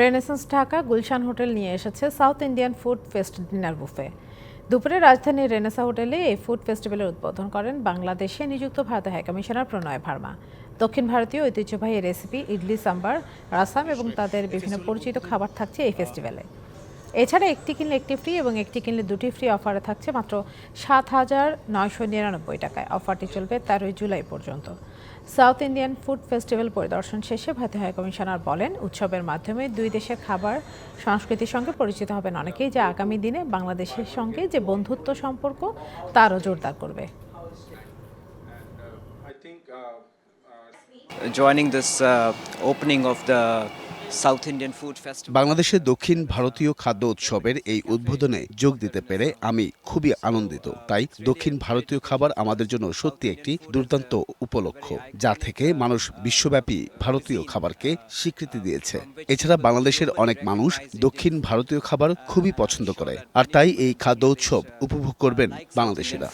Renaissance Dhaka Gulshan hotel নিয়ে এসেছে south Indian food fest dinner buffet. দুপুরে রাজধানীর রেনেসা হোটেলে এই ফুড ফেস্টিভ্যালের উদ্বোধন করেন বাংলাদেশে নিযুক্ত ভারতের হাইকমিশনার প্রণয় ভার্মা। দক্ষিণ ভারতীয় ঐতিহ্যবাহী রেসিপি, ইডলি, সাম্বার, রাসাম এবং তাদের বিভিন্ন পরিচিত খাবার থাকছে এই ফেস্টিভ্যালে। এছাড়া একটি কিনলে একটি ফ্রি এবং একটি কিনলে দুটি ফ্রি অফারে থাকছে মাত্র সাত হাজার নয়শো নিরানব্বই টাকায়। অফারটি চলবে তেরোই জুলাই পর্যন্ত। সাউথ ইন্ডিয়ান ফুড ফেস্টিভ্যাল পরিদর্শন শেষে ভারতীয় হাইকমিশনার বলেন উৎসবের মাধ্যমে দুই দেশের খাবার সংস্কৃতির সঙ্গে পরিচিত হবেন অনেকেই যা আগামী দিনে বাংলাদেশের সঙ্গে যে বন্ধুত্ব সম্পর্ক তারও জোরদার করবে। Joining this uh, opening of the Indian Food Festival. বাংলাদেশের দক্ষিণ ভারতীয় খাদ্য উৎসবের এই উদ্বোধনে যোগ দিতে পেরে আমি খুবই আনন্দিত। তাই দক্ষিণ ভারতীয় খাবার আমাদের জন্য সত্যি একটি দুর্দান্ত উপলক্ষ যা থেকে মানুষ বিশ্বব্যাপী ভারতীয় খাবারকে স্বীকৃতি দিয়েছে। এছাড়া বাংলাদেশের অনেক মানুষ দক্ষিণ ভারতীয় খাবার খুবই পছন্দ করে আর তাই এই খাদ্য উৎসব উপভোগ করবেন বাংলাদেশিরা।